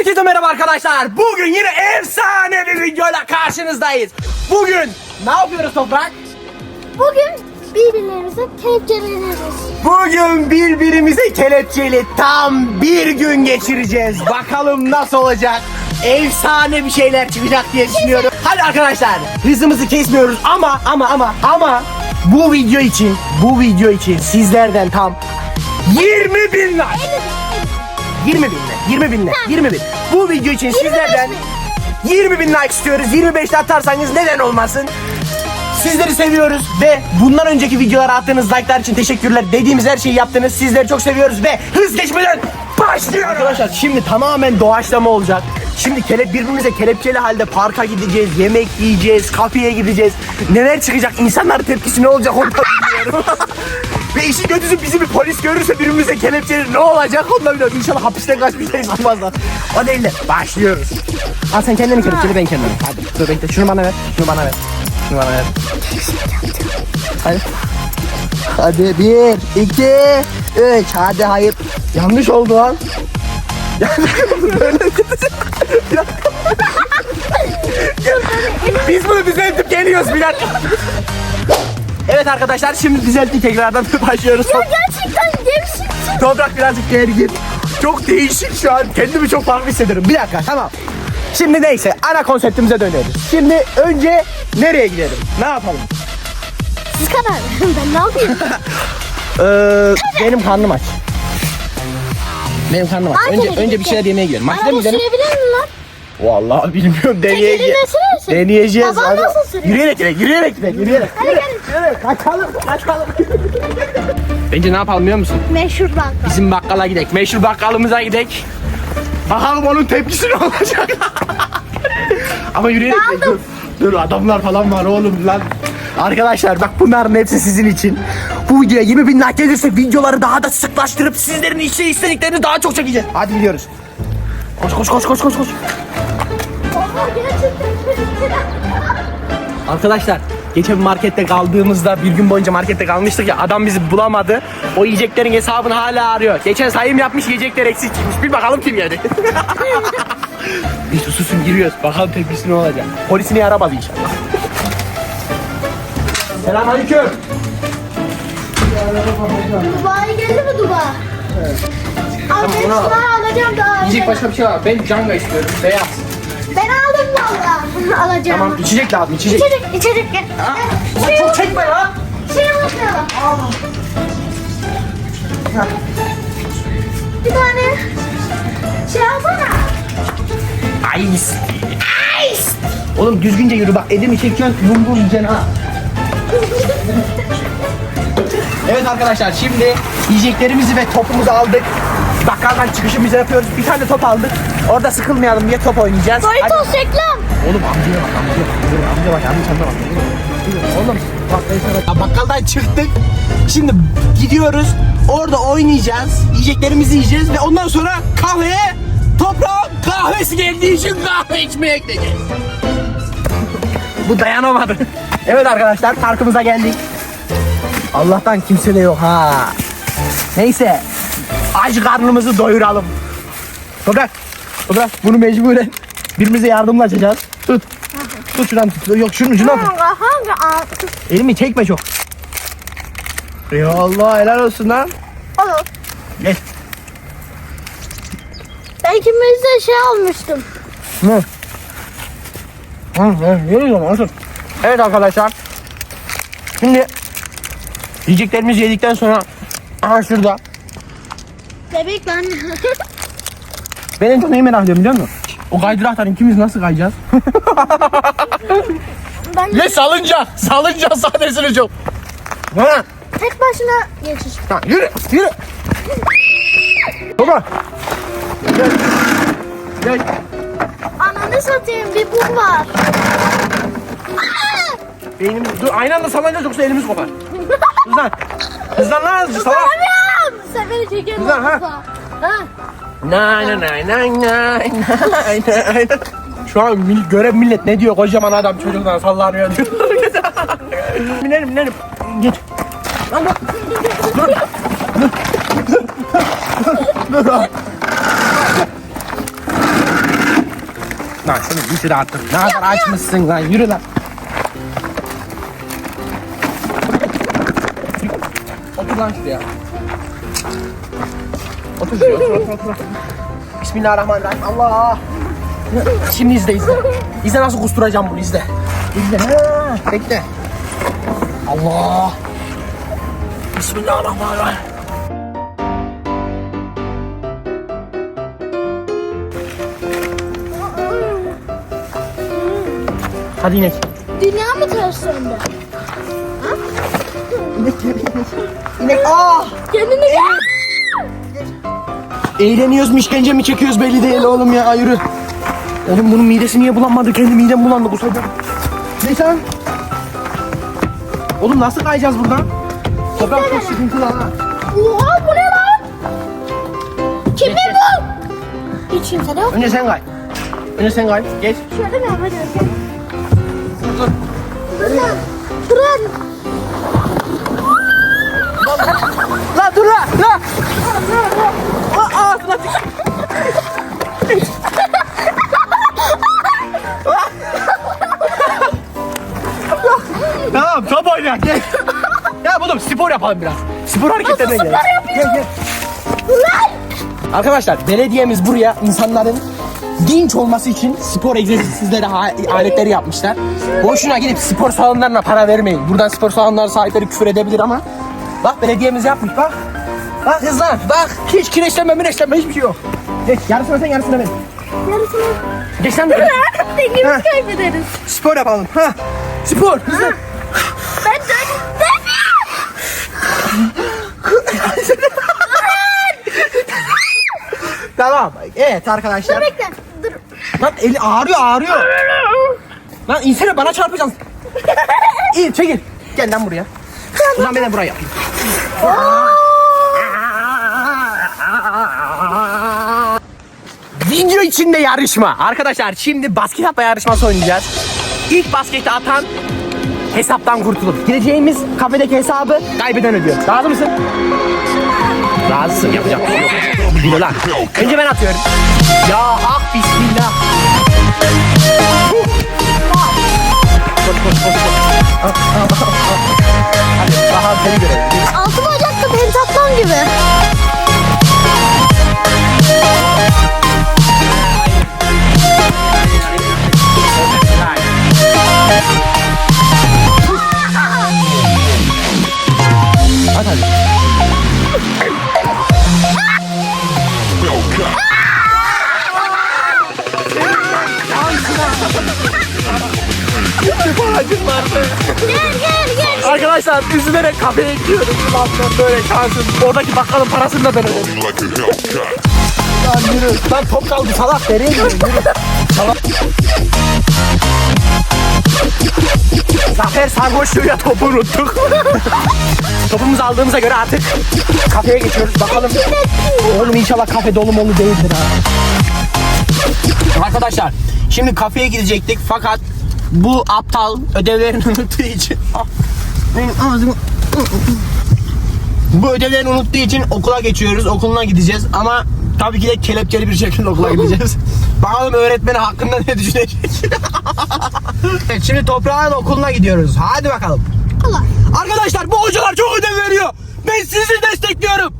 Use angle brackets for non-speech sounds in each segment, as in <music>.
Herkese merhaba arkadaşlar. Bugün yine efsane bir videoyla karşınızdayız. Bugün ne yapıyoruz Toprak? Bugün birbirlerimize kelepçeleniyoruz. Bugün birbirimize kelepçeli tam bir gün geçireceğiz. Bakalım nasıl olacak? Efsane bir şeyler çıkacak diye düşünüyorum. Hadi arkadaşlar hızımızı kesmiyoruz ama ama ama ama bu video için bu video için sizlerden tam 20 bin like. 20 bin ne? 20 bin ne? 20 bin. Bu video için sizlerden 20 bin like istiyoruz. 25 de atarsanız neden olmasın? Sizleri seviyoruz ve bundan önceki videolara attığınız like'lar için teşekkürler. Dediğimiz her şeyi yaptınız. Sizleri çok seviyoruz ve hız geçmeden başlıyoruz. Arkadaşlar şimdi tamamen doğaçlama olacak. Şimdi kelep birbirimize kelepçeli halde parka gideceğiz, yemek yiyeceğiz, kafeye gideceğiz. Neler çıkacak? İnsanların tepkisi ne olacak onu <laughs> Ve işin kötüsü bizi bir polis görürse birbirimize kelepçeli ne olacak onu da bilmiyorum. İnşallah hapisten kaçmıştayız olmazlar. O değil de başlıyoruz. Al sen kendini kelepçeli ben kendimi. Hadi dur bekle şunu bana ver. Şunu bana ver. Şunu bana ver. Hadi. Hadi bir, iki, üç. Hadi hayır. Yanlış oldu lan. Böyle <laughs> Biz bunu düzeltip geliyoruz bir dakika. Evet arkadaşlar şimdi düzelttik tekrardan <laughs> başlıyoruz. Gerçekten gevşeksin. Toprak birazcık gergin. Çok değişik şu an. Kendimi çok farklı hissediyorum. Bir dakika tamam. Şimdi neyse ana konseptimize dönüyoruz. Şimdi önce nereye gidelim? Ne yapalım? Siz kadar. <laughs> Ben ne yapayım? <laughs> Ee, benim karnım aç. Benim karnım aç. Önce, önce bir şeyler yemeye gidelim. Markete mi Araba gidelim? sürebilir mi lan? Vallahi bilmiyorum deneyeceğiz. sürersin. Deneyeceğiz. Baban Hadi. nasıl sürüyor? Yürüyerek gidelim, yürüyerek gidelim, yürüyerek. Hadi gelin. Yürüyerek, kaçalım, kaçalım. Bence ne yapalım biliyor musun? Meşhur banka. Bizim bakkala gidelim. Meşhur bakkalımıza gidelim. Bakalım onun tepkisi ne olacak. <laughs> Ama yürüyerek gidelim. Dur, dur adamlar falan var oğlum lan. Arkadaşlar bak bunların hepsi sizin için. Bu videoya 20 bin like gelirse videoları daha da sıklaştırıp sizlerin işte istediklerini daha çok çekeceğiz. Hadi gidiyoruz. Koş koş koş koş koş koş. Arkadaşlar geçen markette kaldığımızda bir gün boyunca markette kalmıştık ya adam bizi bulamadı. O yiyeceklerin hesabını hala arıyor. Geçen sayım yapmış yiyecekler eksik çıkmış. Bir bakalım kim yedi. <laughs> Biz susun giriyoruz. Bakalım tepkisi ne olacak. Polisi niye aramadı inşallah. Selamünaleyküm. Dubai geldi mi Dubai? Al ben şunu alacağım daha. Yiyecek başka bir şey var. Ben canga istiyorum. Beyaz. Ben valla. Alacağım. Tamam içecek lazım içecek. İçecek, içecek. Ulan Şey, çok çekme ya. şey bakıyorum. Bir tane şey alsana. Ice. Ice. Oğlum düzgünce yürü bak elimi çekiyorsun yumruğu yiyeceksin ha. Evet arkadaşlar şimdi yiyeceklerimizi ve topumuzu aldık. Bakkaldan çıkışımızı yapıyoruz. Bir tane top aldık. Orada sıkılmayalım diye top oynayacağız. Doritos reklam. Oğlum amcaya bak amcaya bak. Amcaya bak amcaya bak. Amcaya bak. Oğlum bak ben sana... Bakkaldan çıktık. Şimdi gidiyoruz. Orada oynayacağız. Yiyeceklerimizi yiyeceğiz ve ondan sonra kahveye toprağın kahvesi geldiği için kahve içmeye gideceğiz. Bu dayanamadı. evet arkadaşlar parkımıza geldik. Allah'tan kimse de yok ha. Neyse. Aç karnımızı doyuralım. Toprak. Toprak bunu mecburen birbirimize yardımla açacağız. Tut. Tut şuradan tut. Yok şunun ucundan tut. Hangi? Elimi çekme çok. Ya Allah helal olsun lan. Olur. Gel. Ben ikimiz de şey almıştım. Hı. Hı, hı, yürü otur. Evet arkadaşlar. Şimdi yiyeceklerimizi yedikten sonra aha şurada. Bebek ben. <laughs> Ben en çok neyi merak ediyorum biliyor musun? O kaydıraktan ikimiz nasıl kayacağız? <laughs> ben Ve salınca, salınca sahnesini çok. Ha, tek başına geçiş. ha, yürü, yürü. Baba. Gel. Gel. Ananı satayım bir bum var. Beynimiz, dur aynı anda sallanacağız yoksa elimiz kopar. Hızlan. Hızlan lan salak. Anam! Sen beni çekiyorsun. Güzel, ha? Ha? Nay nay nay nay nay nay nay. Şu an mil- görev millet ne diyor kocaman adam çocuktan sallanıyor diyor. <laughs> binelim binelim. Geç. Lan dur. Dur. Dur. Dur. Dur. Lan şunu bitir artık. Ne kadar açmışsın lan yürü lan. Otur lan şuraya. Otur şuraya otur otur otur. Bismillahirrahmanirrahim. Allah. Şimdi izle izle. İzle nasıl kusturacağım bunu izle. İzle. Ha, bekle. Allah. Bismillahirrahmanirrahim. Hadi inek. Dünya mı ters döndü? İnek inek. İnek. Ah! Kendine gel. Eğleniyoruz mu işkence mi çekiyoruz belli değil oğlum ya yürü. Oğlum bunun midesi niye bulanmadı? Kendi midem bulandı kusacağım. Ne sen? Oğlum nasıl kayacağız buradan? Toprak çok sıkıntılı ha. Oha bu ne lan? Kimi bu? Hiç kimse de yok. Önce sen kay. Önce sen kay. Geç. Şöyle mi yapacağız? Gel. Dur dur. Durun. Durun. La dur la la. Aa, Ağzına düş. tamam top oyna gel. Ya oğlum spor yapalım biraz. Spor hareketlerine gel. Gel gel. Arkadaşlar belediyemiz buraya insanların dinç olması için spor egzersizleri ha- aletleri yapmışlar. Boşuna gidip spor salonlarına para vermeyin. Buradan spor salonları sahipleri küfür edebilir ama bak belediyemiz yapmış bak. Bak kızlar bak hiç kireçlenme mireçlenme hiçbir şey yok. Geç yarısını sen yarısını ben. Yarısını. Geç sen de. <laughs> Dengemizi kaybederiz. Spor yapalım. Ha. Spor hızlı. Ben dön. <laughs> Tamam. Evet arkadaşlar. Bekle. Dur. Lan eli ağrıyor ağrıyor. Lan insene bana çarpacaksın. <laughs> İyi çekil. Gel lan buraya. Ulan ben de buraya yapayım. Video içinde yarışma. Arkadaşlar şimdi basket atma yarışması oynayacağız. İlk basketi atan hesaptan kurtulur. Gireceğimiz kafedeki hesabı kaybeden ödüyor. Razı mısın? Razısın yapacak bir şey. Yürü lan. Önce ben atıyorum. Ya hak bismillah. Koş koş koş koş. Gibi. Üzülerek kafeye gidiyoruz. Ulan ben böyle şansım. Oradaki bakkalın parasını da ben ödedim. Lan yürü. Lan top kaldı salak. Nereye gidiyorsun? Yürü. Salak. Zafer sarhoşluğuyla topu unuttuk. <laughs> Topumuzu aldığımıza göre artık kafeye geçiyoruz. Bakalım. Oğlum inşallah kafe dolu molu değildir ha. Arkadaşlar şimdi kafeye gidecektik fakat bu aptal ödevlerini <laughs> unuttuğu için benim ağzım bu ödevlerini unuttuğu için okula geçiyoruz. Okuluna gideceğiz ama tabii ki de kelepçeli bir şekilde okula <laughs> gideceğiz. Bakalım öğretmeni hakkında ne düşünecek. <laughs> evet, şimdi toprağın okuluna gidiyoruz. Hadi bakalım. Allah. Arkadaşlar bu hocalar çok ödev veriyor. Ben sizi destekliyorum.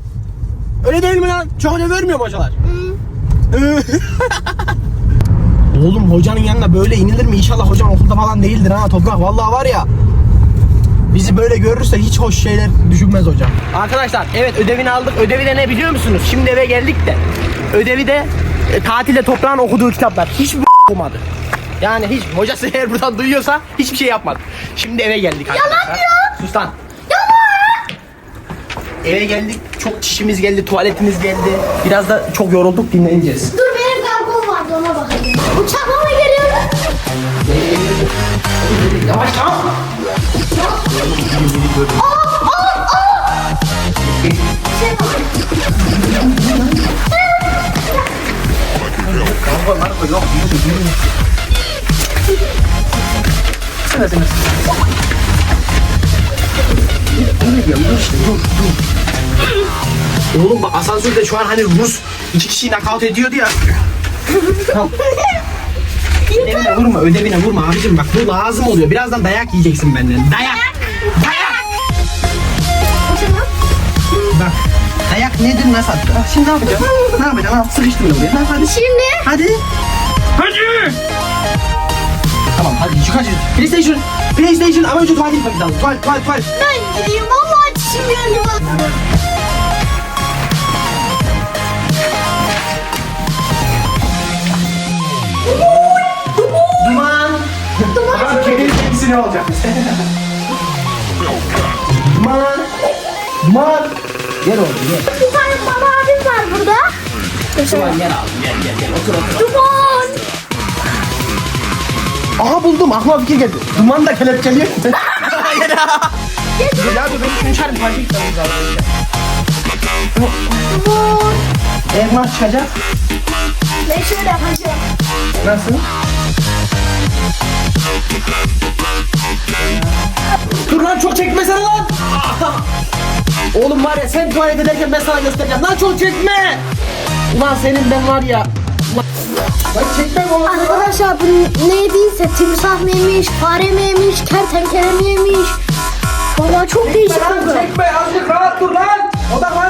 Öyle değil mi lan? Çok ödev vermiyor mu hocalar? <laughs> Oğlum hocanın yanına böyle inilir mi? İnşallah hocam okulda falan değildir ha toprak. Vallahi var ya. Bizi böyle görürse hiç hoş şeyler düşünmez hocam. Arkadaşlar evet ödevini aldık. Ödevi de ne biliyor musunuz? Şimdi eve geldik de. Ödevi de e, tatilde toprağın okuduğu kitaplar. Hiçbir <laughs> okumadı. Yani hiç hocası eğer buradan duyuyorsa hiçbir şey yapmadı. Şimdi eve geldik arkadaşlar. Yalan diyor. Sus lan. Eve geldik. Çok çişimiz geldi, tuvaletimiz geldi. Biraz da çok yorulduk dinleneceğiz. Dur benim kargom vardı ona bakayım. Uçakla mı geliyor? Yavaş tamam mı? Sen sen. Ne diyorum? Dur dur dur. Oğlum bak asansörde şu an hani Rus iki kişiyi nakavt ediyordu ya. tamam. Ödevine vurma, ödevine vurma abicim bak bu lazım oluyor. Birazdan dayak yiyeceksin benden. Dayak! Dayak! Bak dayak nedir nasıl attı? Bak şimdi ne yapacağım? ne yapacağım? Al sıkıştım buraya. Hadi. Şimdi Hadi. Hadi. Tamam hadi çık hadi. PlayStation. PlayStation ama önce tuvalet gitmemiz lazım. Tuvalet tuvalet tuvalet. ben gideyim. Vallahi çişim geldi bana. Duman. Duman. Kedinin tepkisi ne olacak? Duman. <laughs> Duman. Gel oğlum gel. Bir tane baba abim var burada. Duman gel abi gel gel gel otur otur. Duman. Aha buldum aklıma fikir geldi. Duman da kelepçeli. <laughs> Hayır ya. Ya dur ben çağırayım parça gitmemiz lazım. Duman. Elma çıkacak. Ben şöyle yapacağım. Nasıl? Dur lan çok çekmesene lan. Oğlum var ya sen tuvalet ederken ben sana göstereceğim. Lan çok çekme. Ulan senin ben var ya. Ulan, lan çekme bu. Arkadaşlar bu ne yediyse timsah mı yemiş, fare mi yemiş, kertenkele mi yemiş? Valla çok değişik oldu. çekme azıcık rahat dur lan. Odaklanamıyor. Yani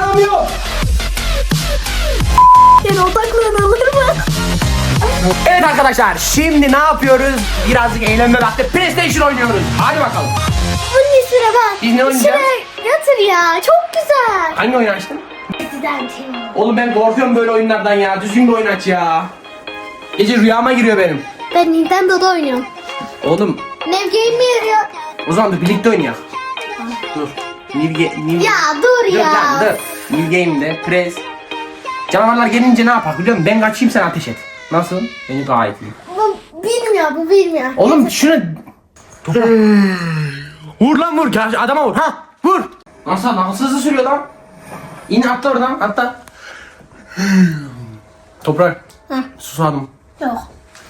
arkadaşlar şimdi ne yapıyoruz? Birazcık eğlenme vakti PlayStation oynuyoruz. Hadi bakalım. Bunun üstüne bak. Biz ne oynayacağız? Üstüne yatır ya. Çok güzel. Hangi oyun açtın? Resident Evil. Oğlum ben korkuyorum böyle oyunlardan ya. Düzgün bir oyun aç ya. Gece rüyama giriyor benim. Ben Nintendo'da oynuyorum. Oğlum Nev Game ya? o zaman dur birlikte oynayalım. Dur. New, Ga- New... Ya dur Dur ya. lan dur. New Game'de press. Canavarlar gelince ne yapar biliyor musun? Ben kaçayım sen ateş et. Nasıl? Beni gayet iyi. Bu bilmiyor bu bilmiyor. Oğlum şunu... Vur lan vur. Gel, Adama vur. Ha vur. Nasıl nasıl hızlı sürüyor lan? İn atla oradan atla. Toprak. Hı. Susadım. Yok.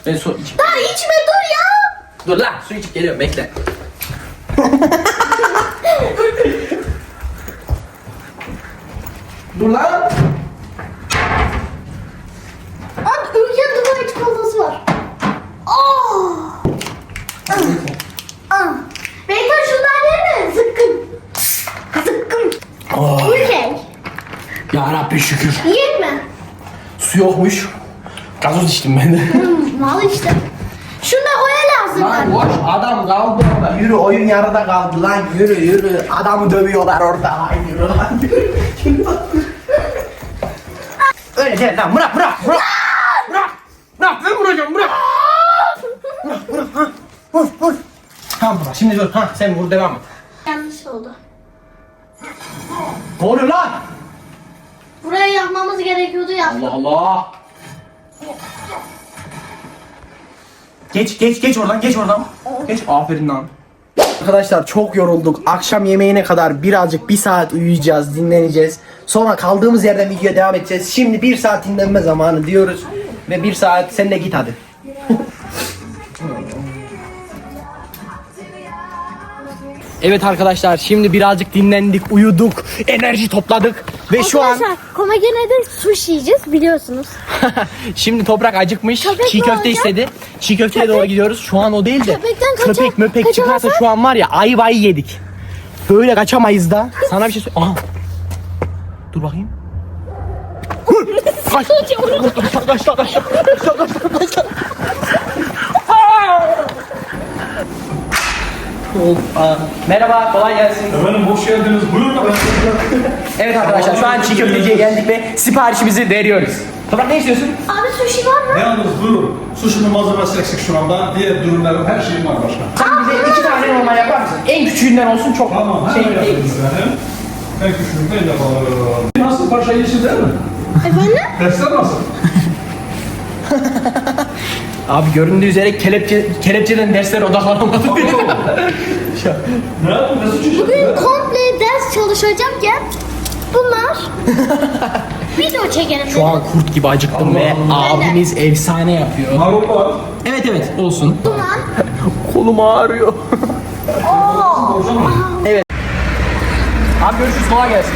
Ben su içip... Daha içme dur ya. Dur lan su içip geliyorum bekle. <laughs> Dur lan. Abi ülke Dubai çikolatası var. Oh. Ah. Beyler şunlar değil mi? Zıkkım. Zıkkım. Oh. Ülke. Ya Rabbi şükür. Yiyeyim mi? Su yokmuş. Gazoz içtim ben de. Hmm, mal işte. Şunu da koya lazım. Lan boş adam kaldı orada. Yürü oyun yarıda kaldı lan yürü yürü. Adamı dövüyorlar orada <laughs> lan yürü lan. Öyle değil lan bırak bırak bırak. Bırak. Bırak ben vuracağım bırak. Bırak bırak ha. Vur vur. Tamam bırak şimdi dur ha sen vur devam et. Yanlış oldu. Oluyor lan? Burayı yapmamız gerekiyordu ya. Allah Allah. Geç geç geç oradan geç oradan. Geç aferin lan. Arkadaşlar çok yorulduk. Akşam yemeğine kadar birazcık bir saat uyuyacağız, dinleneceğiz. Sonra kaldığımız yerden videoya devam edeceğiz. Şimdi bir saat dinlenme zamanı diyoruz. Ve bir saat sen de git hadi. evet arkadaşlar şimdi birazcık dinlendik, uyuduk, enerji topladık. Ve şu an Arkadaşlar Komagene'de sushi yiyeceğiz biliyorsunuz. <laughs> Şimdi toprak acıkmış. Köpek çiğ mi köfte olacak? istedi. Çiğ köfteye doğru gidiyoruz. Şu an o değil de. Köpekten kaça- köpek möpek çıkarsa kaçamazsak? şu an var ya ayı vayı yedik. Böyle kaçamayız da. Sana bir şey söyle. Aha. Dur bakayım. Hı! Kaç. Kaç, kaç, kaç, kaç, kaç, kaç. Merhaba, kolay gelsin. Efendim hoş geldiniz. Buyurun efendim. <laughs> Evet arkadaşlar şu an çiğ köfteciye geldik ve siparişimizi veriyoruz. Toprak ne istiyorsun? Abi sushi var mı? Ne yalnız buyurun. Sushi'nin malzemesi eksik şu anda. Diğer ürünlerin her şeyi var başka. Sen bize iki tane normal yapar mısın? En küçüğünden olsun çok Tamam. şey hemen değil. yapıyoruz efendim. En küçüğünde de yapalım. Nasıl paşa yeşil değil mi? Efendim? Dersler nasıl? <laughs> Abi göründüğü üzere kelepçe, kelepçeden derslere odaklanamadım. <laughs> Ne yaptın? Suç işledin? Bugün komple ders çalışacakken bunlar <laughs> video çekelim Şu an kurt gibi acıktım ve abimiz efsane yapıyor. Marul var. Evet evet olsun. Duman. <laughs> Kolum ağrıyor. evet. Abi görüşürüz kolay gelsin.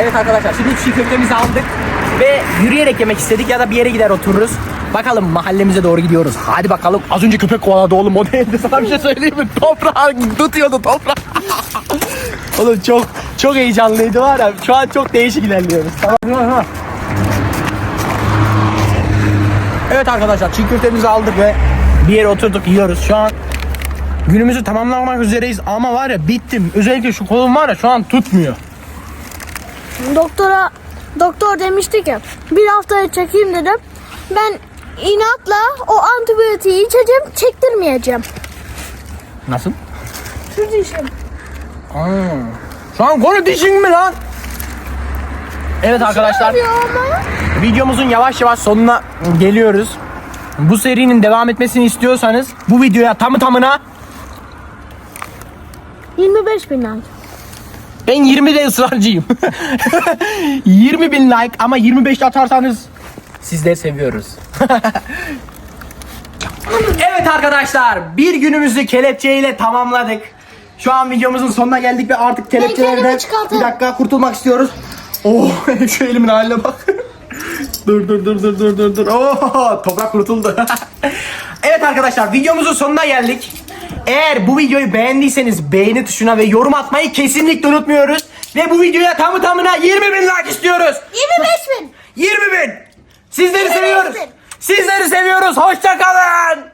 Evet arkadaşlar şimdi çiğ köftemizi aldık ve yürüyerek yemek istedik ya da bir yere gider otururuz. Bakalım mahallemize doğru gidiyoruz. Hadi bakalım. Az önce köpek kovaladı oğlum. O değildi. <laughs> Sana bir şey söyleyeyim mi? Toprağı tutuyordu toprağı. <laughs> oğlum çok çok heyecanlıydı var ya. Şu an çok değişik ilerliyoruz. Tamam. Evet arkadaşlar çiğ köftemizi aldık ve bir yere oturduk yiyoruz. Şu an günümüzü tamamlamak üzereyiz ama var ya bittim. Özellikle şu kolum var ya şu an tutmuyor. Doktora doktor demişti ki bir haftaya çekeyim dedim. Ben inatla o antibiyotiği içeceğim, çektirmeyeceğim. Nasıl? Şu dişim. Şu an konu dişin mi lan? Evet arkadaşlar videomuzun yavaş yavaş sonuna geliyoruz. Bu serinin devam etmesini istiyorsanız bu videoya tamı tamına 25 bin like. ben 20'de ısrarcıyım. <laughs> 20 bin like ama 25 atarsanız sizleri seviyoruz evet arkadaşlar bir günümüzü kelepçeyle tamamladık. Şu an videomuzun sonuna geldik ve artık kelepçelerden bir dakika kurtulmak istiyoruz. Oh <laughs> şu elimin haline bak. dur dur dur dur dur dur dur. Oh toprak kurtuldu. <laughs> evet arkadaşlar videomuzun sonuna geldik. Eğer bu videoyu beğendiyseniz beğeni tuşuna ve yorum atmayı kesinlikle unutmuyoruz. Ve bu videoya tamı tamına 20 bin like istiyoruz. 25 bin. 20 bin. Sizleri 25 seviyoruz. Bin. Sizleri seviyoruz. Hoşça kalın.